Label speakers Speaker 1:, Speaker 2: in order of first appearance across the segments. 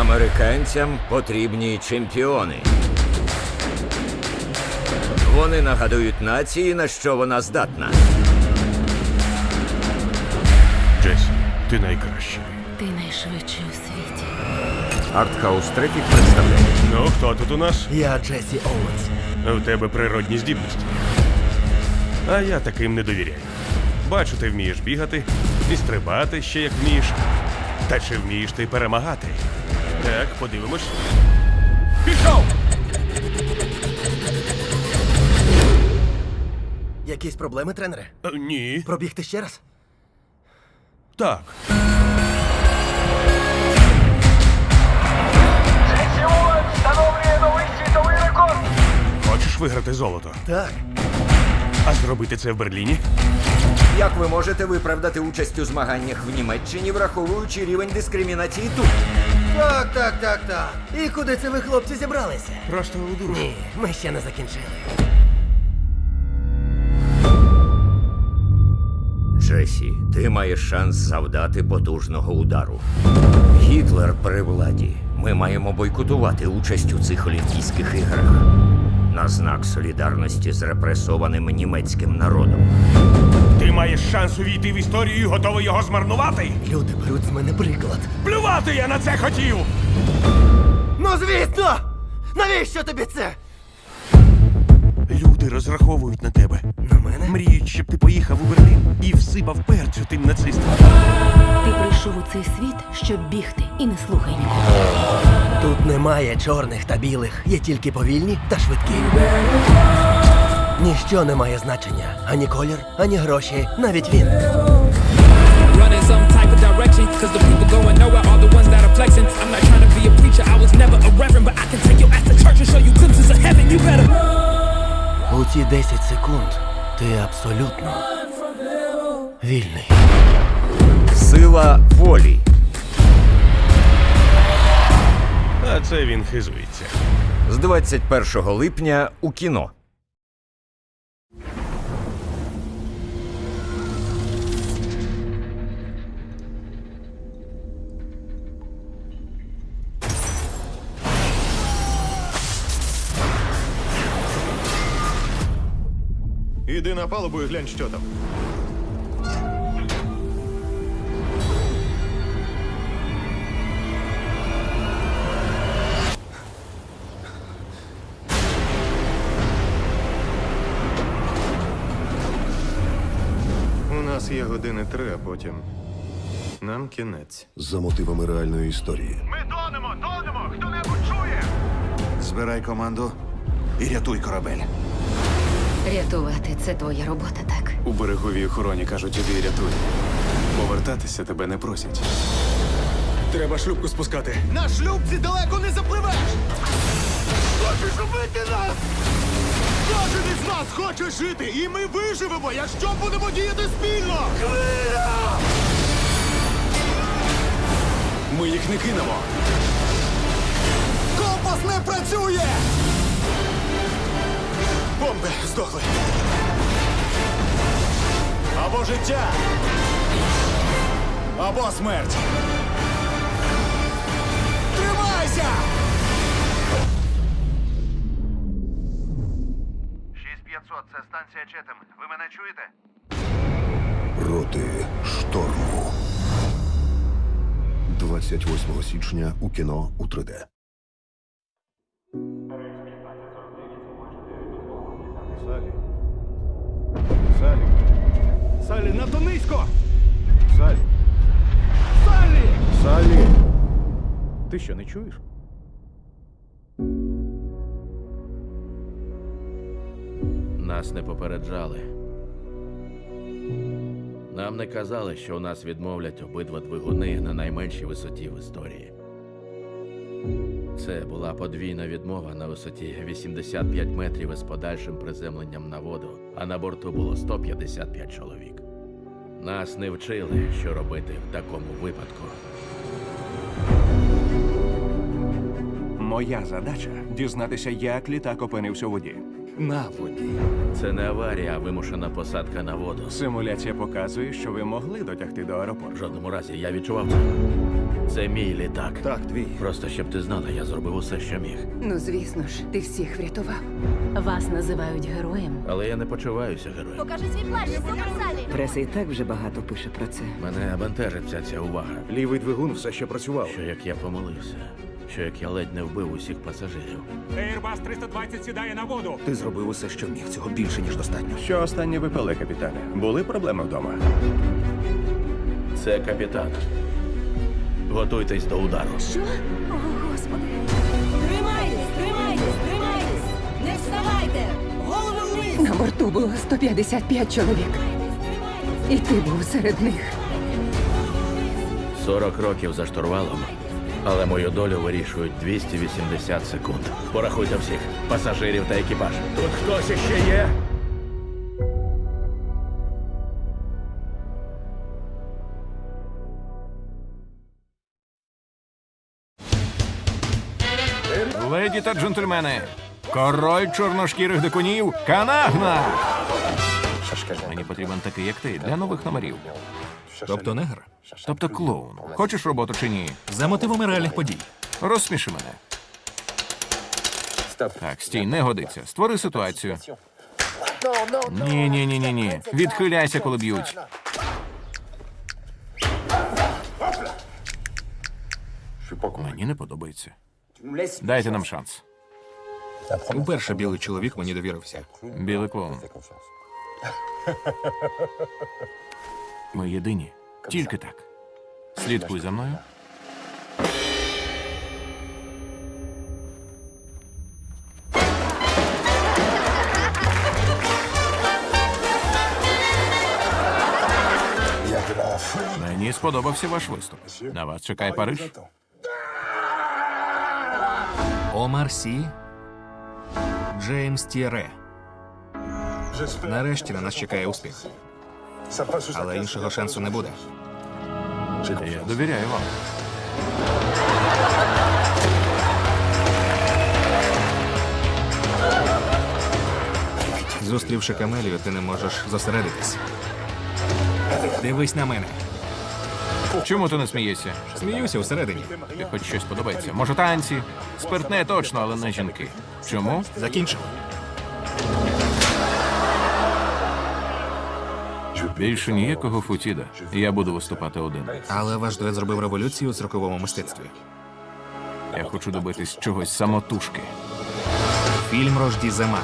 Speaker 1: Американцям потрібні чемпіони. Вони нагадують нації, на що вона здатна.
Speaker 2: Джесі, ти найкращий.
Speaker 3: Ти найшвидший у світі.
Speaker 1: Артхаус Трефік представляє.
Speaker 2: Ну, хто тут у нас?
Speaker 4: Я Джесі Оуенс.
Speaker 2: У тебе природні здібності. А я таким не довіряю. Бачу, ти вмієш бігати і стрибати ще як вмієш. Та чи вмієш ти перемагати? Так, подивимось. Пішов!
Speaker 4: Якісь проблеми, тренере?
Speaker 2: Е, Ні.
Speaker 4: Пробігти ще раз?
Speaker 2: Так.
Speaker 5: Джесі Оуен встановлює новий світовий рекорд.
Speaker 2: Хочеш виграти золото?
Speaker 4: Так.
Speaker 2: А зробити це в Берліні?
Speaker 1: Як ви можете виправдати участь у змаганнях в Німеччині, враховуючи рівень дискримінації тут?
Speaker 4: Так, так, так, так. І куди це ви, хлопці, зібралися?
Speaker 2: Просто у душу.
Speaker 4: Ні, ми ще не закінчили.
Speaker 1: Джесі, ти маєш шанс завдати потужного удару. Гітлер при владі. Ми маємо бойкотувати участь у цих Олімпійських іграх. На знак солідарності з репресованим німецьким народом.
Speaker 2: Ти маєш шанс увійти в історію і готовий його змарнувати?
Speaker 4: Люди беруть з мене приклад.
Speaker 2: Плювати я на це хотів!
Speaker 4: Ну, звісно! Навіщо тобі це?
Speaker 2: Люди розраховують на тебе.
Speaker 4: На мене?
Speaker 2: Мріють, щоб ти поїхав у Берлін і всипав перцю тим нацистам.
Speaker 3: Ти прийшов у цей світ, щоб бігти, і не слухай нікого.
Speaker 4: Тут немає чорних та білих, є тільки повільні та швидкі. Ніщо не має значення. Ані колір, ані гроші, навіть він. У ці 10 секунд ти абсолютно вільний.
Speaker 1: Сила волі.
Speaker 2: А це він хизується.
Speaker 1: З 21 липня у кіно.
Speaker 6: Іди на палубу і глянь, що там. У нас є години три, а потім нам кінець.
Speaker 7: за мотивами реальної історії.
Speaker 5: Ми тонемо, тонемо. Хто-небудь чує?
Speaker 8: Збирай команду і рятуй корабель.
Speaker 3: Рятувати це твоя робота, так?
Speaker 6: У береговій охороні кажуть, іди рятуй. Повертатися тебе не просять. Треба шлюпку спускати.
Speaker 5: На шлюбці далеко не запливеш. Хочеш убити нас? Кожен із нас хоче жити, і ми виживемо, якщо будемо діяти спільно. Хвиля!
Speaker 6: Ми їх не кинемо.
Speaker 5: Компас не працює! Бомби здохли. Або життя. Або смерть. Тримайся!
Speaker 8: 6500, це станція Четем. Ви мене чуєте?
Speaker 7: Проти шторму. 28 січня у кіно у 3D.
Speaker 6: Салі. Салі, надто низько! Салі.
Speaker 5: Саллі!
Speaker 6: Салі. Ти що, не чуєш?
Speaker 9: Нас не попереджали. Нам не казали, що у нас відмовлять обидва двигуни на найменшій висоті в історії. Це була подвійна відмова на висоті 85 метрів із подальшим приземленням на воду, а на борту було 155 чоловік. Нас не вчили, що робити в такому випадку.
Speaker 10: Моя задача дізнатися, як літак опинився у воді.
Speaker 5: на воді.
Speaker 9: Це не аварія, а вимушена посадка на воду.
Speaker 5: Симуляція показує, що ви могли дотягти до
Speaker 9: В
Speaker 5: аеропорту.
Speaker 9: жодному разі я відчував це. Це мій літак.
Speaker 5: Так, твій.
Speaker 9: Просто щоб ти знала, я зробив усе, що міг.
Speaker 11: Ну, звісно ж, ти всіх врятував. Вас називають героєм.
Speaker 9: Але я не почуваюся героєм.
Speaker 3: Покажи свій плащ, суперсалі.
Speaker 11: Преса і так вже багато пише про це.
Speaker 9: Мене бентежиться ця увага.
Speaker 5: Лівий двигун все ще працював.
Speaker 9: Що як я помилився, що як я ледь не вбив усіх пасажирів.
Speaker 8: Airbus 320 сідає на воду.
Speaker 5: Ти зробив усе, що міг. Цього більше, ніж достатньо. Що останнє ви пили, капітане? Були проблеми вдома?
Speaker 9: Це капітан. Готуйтесь до удару.
Speaker 3: Що? О, господи. Тримайтесь, тримайтесь, тримайтесь. Не вставайте. Голови вниз.
Speaker 11: На борту було 155 чоловік, і ти був серед них.
Speaker 9: 40 років за штурвалом, але мою долю вирішують 280 секунд. Порахуйте всіх пасажирів та екіпаж. Тут хтось іще є?
Speaker 12: Леді та джентльмени, король чорношкірих дикунів Канагна! Мені потрібен такий, як ти, для нових номерів.
Speaker 13: Тобто негр?
Speaker 12: Тобто клоун. Хочеш роботу чи ні?
Speaker 13: За мотивами реальних подій.
Speaker 12: Розсміши мене. Так, стій, не годиться. Створи ситуацію. Ні, ні, ні, ні, ні. Відхиляйся, коли б'ють. Мені не подобається. Дайте нам шанс.
Speaker 13: Уперше білий чоловік мені довірився.
Speaker 12: Білий клоун. Ми єдині. Тільки так. Слідкуй за мною. Мені сподобався ваш виступ. На вас чекає Париж.
Speaker 13: Омар Сі. Джеймс Тіре. Нарешті на нас чекає успіх. Але іншого шансу не буде.
Speaker 12: Я довіряю вам.
Speaker 13: Зустрівши Камелію, ти не можеш зосередитись. Дивись на мене.
Speaker 12: Чому ти не смієшся?
Speaker 13: Сміюся всередині.
Speaker 12: Ти хоч щось подобається? Може, танці? Спиртне точно, але не жінки. Чому?
Speaker 13: Закінчив.
Speaker 12: Більше ніякого футіда. Я буду виступати один.
Speaker 13: Але ваш дует зробив революцію у цирковому мистецтві.
Speaker 12: Я хочу добитись чогось самотужки.
Speaker 13: Фільм Рожді зима.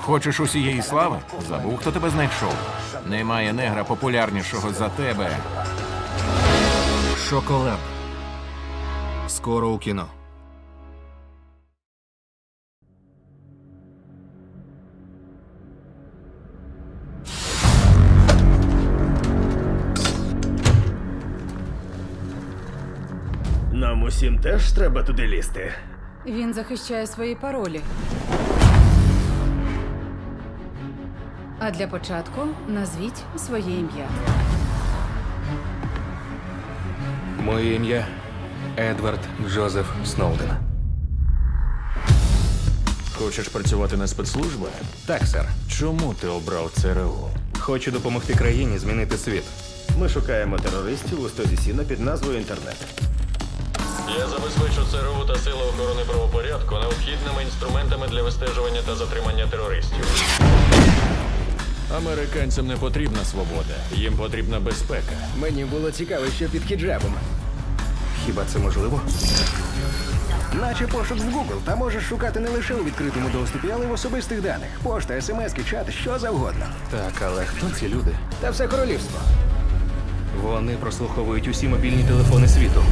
Speaker 12: Хочеш усієї слави? Забув, хто тебе знайшов. Немає негра популярнішого за тебе.
Speaker 13: Шоколад. Скоро у кіно.
Speaker 5: Усім теж треба туди лізти.
Speaker 11: Він захищає свої паролі. А для початку назвіть своє ім'я.
Speaker 13: Моє ім'я Едвард Джозеф Сноуден.
Speaker 5: Хочеш працювати на спецслужби?
Speaker 13: Так, сер.
Speaker 5: Чому ти обрав ЦРУ?
Speaker 13: Хочу допомогти країні змінити світ.
Speaker 5: Ми шукаємо терористів у стозі сіна під назвою інтернет.
Speaker 14: Я забезпечу ЦРУ та Сили охорони правопорядку необхідними інструментами для вистежування та затримання терористів. Американцям не потрібна свобода, їм потрібна безпека.
Speaker 4: Мені було цікаво, що під хіджабом.
Speaker 13: Хіба це можливо?
Speaker 4: Наче пошук в Google. Та можеш шукати не лише у відкритому доступі, але й в особистих даних. Пошта, смски, чат, що завгодно.
Speaker 13: Так, але хто ці люди?
Speaker 4: Та все королівство.
Speaker 13: Вони прослуховують усі мобільні телефони світу.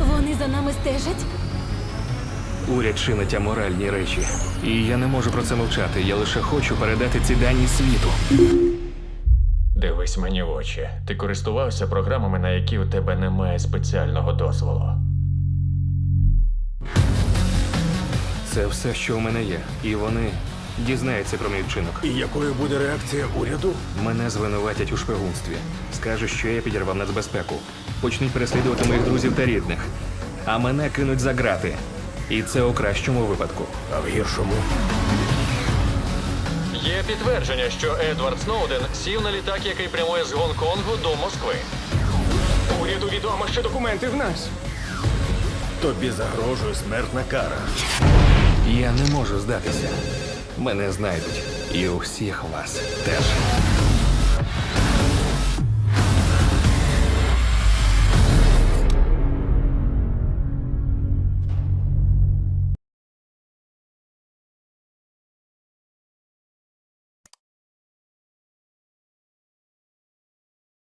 Speaker 3: Вони за нами стежать.
Speaker 13: Уряд чинить аморальні речі. І я не можу про це мовчати. Я лише хочу передати ці дані світу.
Speaker 14: Дивись мені в очі. Ти користувався програмами, на які у тебе немає спеціального дозволу.
Speaker 13: Це все, що у мене є. І вони дізнаються про мій вчинок.
Speaker 5: І якою буде реакція уряду?
Speaker 13: Мене звинуватять у шпигунстві. Скажуть, що я підірвав нацбезпеку. Почнуть переслідувати моїх друзів та рідних. А мене кинуть за грати. І це у кращому випадку.
Speaker 5: А в гіршому.
Speaker 14: Є підтвердження, що Едвард Сноуден сів на літак, який прямує з Гонконгу до Москви.
Speaker 15: Уряду відомо, що документи в нас.
Speaker 5: Тобі загрожує смертна кара.
Speaker 13: Я не можу здатися. Мене знайдуть. І усіх вас теж.